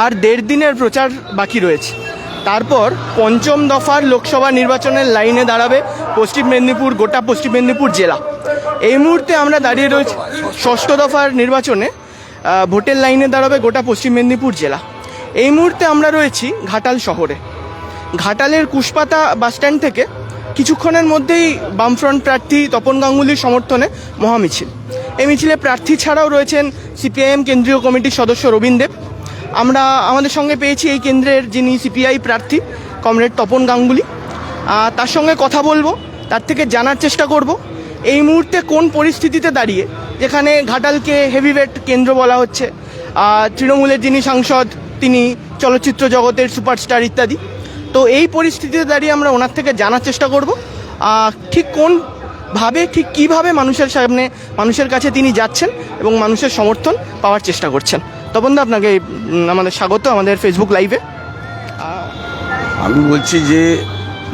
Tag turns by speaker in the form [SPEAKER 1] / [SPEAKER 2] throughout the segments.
[SPEAKER 1] আর দেড় দিনের প্রচার বাকি রয়েছে। তারপর পঞ্চম দফার লোকসভা নির্বাচনের লাইনে দাঁড়াবে পশ্চিম মেদিনীপুর, গোটা পশ্চিম মেদিনীপুর জেলা। এই মুহূর্তে আমরা দাঁড়িয়ে রয়েছি ষষ্ঠ দফার নির্বাচনে ভোটের লাইনে দাঁড়াবে গোটা পশ্চিম মেদিনীপুর জেলা। এই মুহূর্তে আমরা রয়েছি ঘাটাল শহরে। ঘাটালের কুশপাতা বাসস্ট্যান্ড থেকে কিছুক্ষণের মধ্যেই বামফ্রন্ট প্রার্থী তপন গাঙ্গুলির সমর্থনে মহামিছিল। এই মিছিলে প্রার্থী ছাড়াও রয়েছেন সিপিআইএম কেন্দ্রীয় কমিটির সদস্য রবীন দেব। আমরা আমাদের সঙ্গে পেয়েছি এই কেন্দ্রের যিনি সিপিআই প্রার্থী, কমরেড তপন গাঙ্গুলি। তার সঙ্গে কথা বলব, তার থেকে জানার চেষ্টা করব, এই মুহূর্তে কোন পরিস্থিতিতে দাঁড়িয়ে, যেখানে ঘাটালকে হেভিওয়েট কেন্দ্র বলা হচ্ছে তৃণমূলের যিনি সাংসদ, তিনি চলচ্চিত্র জগতের সুপারস্টার ইত্যাদি। তো এই পরিস্থিতিতে দাঁড়িয়ে আমরা ওনার থেকে জানার চেষ্টা করব ঠিক কোন ভাবে, ঠিক কীভাবে মানুষের সামনে, মানুষের কাছে তিনি যাচ্ছেন এবং মানুষের সমর্থন পাওয়ার চেষ্টা করছেন। তপন দা আপনাকে আমাদের স্বাগত আমাদের ফেসবুক লাইভে
[SPEAKER 2] আমি বলছি যে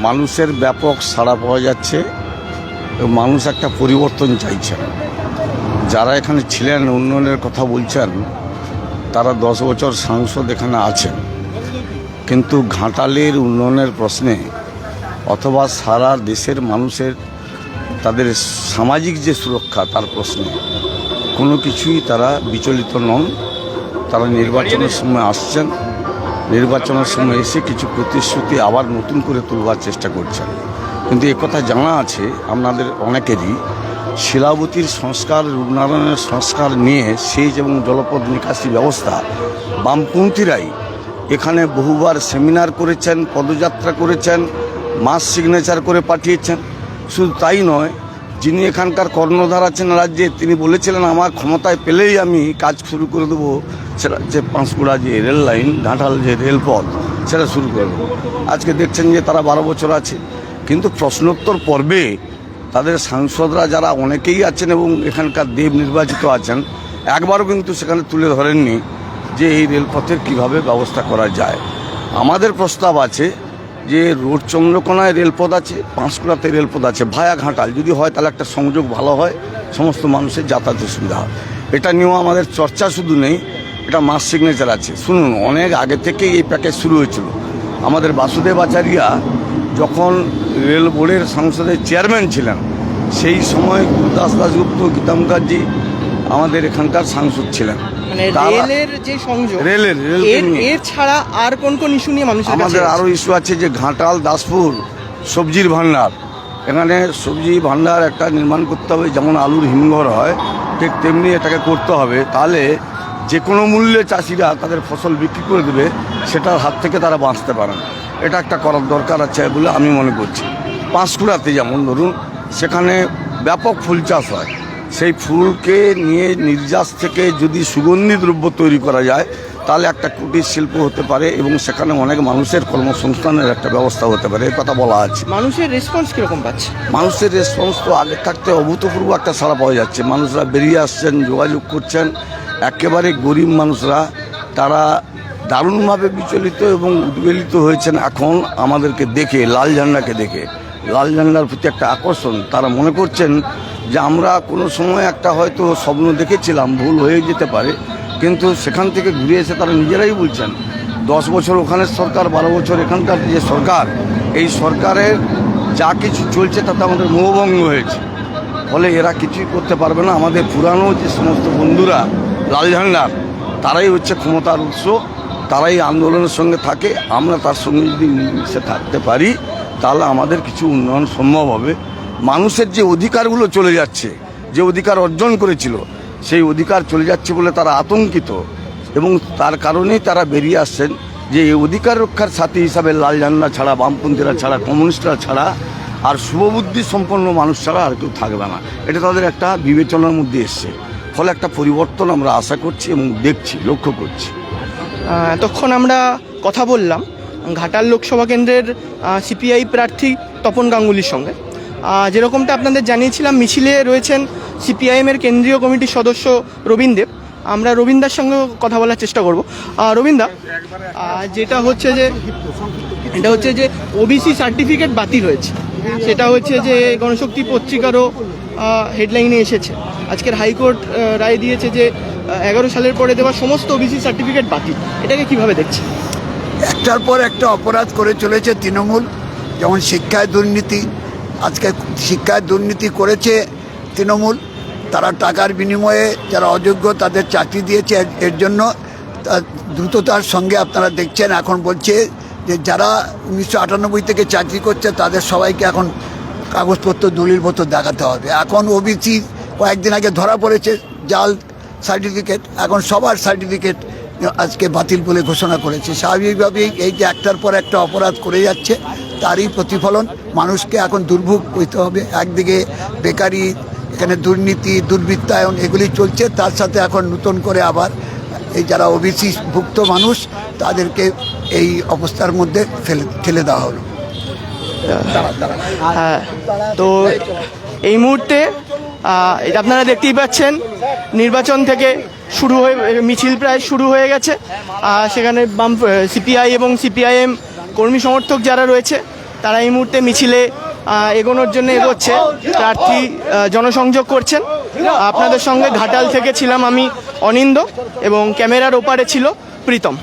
[SPEAKER 2] মানুষের ব্যাপক সাড়া পাওয়া যাচ্ছে এবং মানুষ একটা পরিবর্তন চাইছেন যারা এখানে ছিলেন, উন্নয়নের কথা বলছেন, তারা দশ বছর সাংসদ এখানে আছেন। কিন্তু ঘাটালের উন্নয়নের প্রশ্নে অথবা সারা দেশের মানুষের তাদের সামাজিক যে সুরক্ষা, তার প্রশ্নে কোনো কিছুই তারা বিচলিত নন। তারা নির্বাচনের সময় আসছেন। নির্বাচনের সময় এসে কিছু প্রতিশ্রুতি আবার নতুন করে তুলবার চেষ্টা করছেন। কিন্তু একথা জানা আছে আপনাদের অনেকেরই। শিলাবতীর সংস্কার, রূপনারায়ণের সংস্কার নিয়ে সেচ এবং জলপথ নিকাশি ব্যবস্থা বামপন্থীরাই এখানে বহুবার সেমিনার করেছেন, পদযাত্রা করেছেন, মাস সিগনেচার করে পাঠিয়েছেন। শুধু তাই নয় যিনি এখানকার কর্ণধার আছেন রাজ্যে, তিনি বলেছিলেন, আমার ক্ষমতায় পেলেই আমি কাজ শুরু করে দেবো। সেটা যে পাঁশকুড়া যে রেল লাইন, ঘাটাল যে রেলপথ, সেটা শুরু করে দেবো। আজকে দেখছেন যে তারা বারো বছর আছে। কিন্তু প্রশ্নোত্তর পর্বে তাদের সাংসদরা যারা অনেকেই আছেন এবং এখানকার দেব নির্বাচিত আছেন, একবারও কিন্তু সেখানে তুলে ধরেননি যে এই রেলপথের কীভাবে ব্যবস্থা করা যায়। আমাদের প্রস্তাব আছে যে রোড চন্দ্রকোনায় রেলপথ আছে, পাঁশকুড়াতে রেলপথ আছে, ভায়া ঘাটাল। যদি হয় তাহলে একটা সংযোগ ভালো হয়, সমস্ত মানুষের যাতায়াতের সুবিধা হয়। এটা নিয়েও আমাদের চর্চা শুধু নেই, এটা মাস সিগনেচার আছে। শুনুন, অনেক আগে থেকেই এই প্যাকেজ শুরু হয়েছিল। আমাদের বাসুদেব আচারিয়া যখন রেল বোর্ডের সংসদের চেয়ারম্যান ছিলেন, সেই সময় গুরুদাস দাসগুপ্ত গীতা আমাদের এখানকার সাংসদ ছিলেন।
[SPEAKER 1] মানে রেলের যে সংযোগ
[SPEAKER 2] রেলের
[SPEAKER 1] এর ছাড়া আর কোন কোন ইস্যু নিয়ে মানুষের
[SPEAKER 2] আমাদের? আরও ইস্যু আছে যে ঘাটাল দাসপুর সবজির ভান্ডার। এখানে সবজি ভান্ডার একটা নির্মাণ করতে হবে যেমন আলুর হিমঘর হয় ঠিক তেমনি এটাকে করতে হবে। তাহলে যে কোনো মূল্যে চাষিরা তাদের ফসল বিক্রি করে দেবে সেটার হাত থেকে তারা বাঁচতে পারেন এটা একটা করার দরকার আছে বলে আমি মনে করছি। পাঁশকুড়াতে যেমন ধরুন সেখানে ব্যাপক ফুল চাষ হয়। সেই ফুলকে নিয়ে নির্যাস থেকে যদি সুগন্ধি দ্রব্য তৈরি করা যায় তাহলে একটা কুটির শিল্প হতে পারে এবং সেখানে অনেক মানুষের কর্মসংস্থানের একটা ব্যবস্থা হতে পারে। এই কথা বলা আছে।
[SPEAKER 1] মানুষের রেসপন্স কীরকম পাচ্ছে?
[SPEAKER 2] মানুষের রেসপন্স তো আগে থাকতে অভূতপূর্ব একটা সাড়া পাওয়া যাচ্ছে। মানুষরা বেরিয়ে আসছেন যোগাযোগ করছেন। একেবারে গরিব মানুষরা তারা দারুণভাবে বিচলিত এবং উদ্বেলিত হয়েছেন। এখন আমাদেরকে দেখে লাল ঝান্ডাকে দেখে লাল ঝান্ডার প্রতি একটা আকর্ষণ তারা মনে করছেন যে আমরা কোনো সময় একটা হয়তো স্বপ্ন দেখেছিলাম, ভুল হয়ে যেতে পারে, কিন্তু সেখান থেকে ঘুরে এসে তারা নিজেরাই বলছেন, দশ বছর ওখানের সরকার, বারো বছর এখানকার যে সরকার, এই সরকারের যা কিছু চলছে তাতে আমাদের মোহভঙ্গ হয়েছে। ফলে এরা কিছুই করতে পারবে না। আমাদের পুরানো যে সমস্ত বন্ধুরা, লাল ঝান্ডার তারাই হচ্ছে ক্ষমতার উৎস, তারাই আন্দোলনের সঙ্গে থাকে। আমরা তার সঙ্গে যদি মিলেমিশে থাকতে পারি, তাহলে আমাদের কিছু উন্নয়ন সম্ভব হবে। মানুষের যে অধিকারগুলো চলে যাচ্ছে, যে অধিকার অর্জন করেছিল, সেই অধিকার চলে যাচ্ছে বলে তারা আতঙ্কিত এবং তার কারণেই তারা বেরিয়ে আসছেন যে এই অধিকার রক্ষার সাথী হিসাবে লাল ঝান্ডা ছাড়া, বামপন্থীরা ছাড়া, কমিউনিস্টরা ছাড়া আর শুভবুদ্ধি সম্পন্ন মানুষ ছাড়া আর কেউ থাকবে না। এটা তাদের একটা বিবেচনার মধ্যে এসছে। ফলে একটা পরিবর্তন আমরা আশা করছি এবং দেখছি, লক্ষ্য করছি।
[SPEAKER 1] এতক্ষণ আমরা কথা বললাম ঘাটাল লোকসভা কেন্দ্রের সিপিআই প্রার্থী তপন গাঙ্গুলির সঙ্গে। যেরকমটা আপনাদের জানিয়েছিলাম, মিছিলে রয়েছেন সিপিআইএমের কেন্দ্রীয় কমিটির সদস্য রবীন দেব। আমরা রবীন্দার সঙ্গে কথা বলার চেষ্টা করব। রবীন্দা যেটা হচ্ছে যে, এটা হচ্ছে যে ওবিসি সার্টিফিকেট বাতিল হয়েছে। সেটা হচ্ছে যে গণশক্তি পত্রিকারও হেডলাইনে এসেছে। আজকের হাইকোর্ট রায় দিয়েছে যে এগারো সালের পরে দেওয়া সমস্ত ওবিসি সার্টিফিকেট বাতিল। এটাকে কীভাবে দেখছে
[SPEAKER 3] একটার পর একটা অপরাধ করে চলেছে তৃণমূল, যেমন শিক্ষায় দুর্নীতি আজকে শিক্ষায় দুর্নীতি করেছে তৃণমূল, তারা টাকার বিনিময়ে যারা অযোগ্য তাদের চাকরি দিয়েছে, এর- জন্য দ্রুততার সঙ্গে আপনারা দেখছেন, এখন বলছে যে যারা উনিশশো আটানব্বই থেকে চাকরি করছে তাদের সবাইকে এখন কাগজপত্র, দলিলপত্র দেখাতে হবে। এখন ওবিসি কয়েকদিন আগে ধরা পড়েছে জাল সার্টিফিকেট, এখন সবার সার্টিফিকেট আজকে বাতিল বলে ঘোষণা করেছে। স্বাভাবিকভাবেই এই যে একটার পর একটা অপরাধ করে যাচ্ছে। তারই প্রতিফলন। মানুষকে এখন দুর্ভোগ করতে হবে। একদিকে বেকারি, এখানে দুর্নীতি, দুর্বৃত্তায়ন এগুলি চলছে। তার সাথে এখন নতুন করে আবার এই যারা ওবিসি ভুক্ত মানুষ, তাদেরকে এই অবস্থার মধ্যে ফেলে, ঠেলে দেওয়া হলো।
[SPEAKER 1] হ্যাঁ তো এই মুহূর্তে আপনারা দেখতেই পাচ্ছেন, নির্বাচন থেকে শুরু হয়ে, মিছিল প্রায় শুরু হয়ে গেছে। সেখানে বাম সিপিআই এবং সিপিআইএম কর্মী সমর্থক যারা রয়েছে, তারা এই মুহূর্তে মিছিলে এগোনোর জন্য এগোচ্ছে। প্রার্থী জনসংযোগ করছেন। আপনাদের সঙ্গে ঘাটাল থেকে ছিলাম আমি অনিন্দ এবং ক্যামেরার ওপারে ছিল প্রীতম।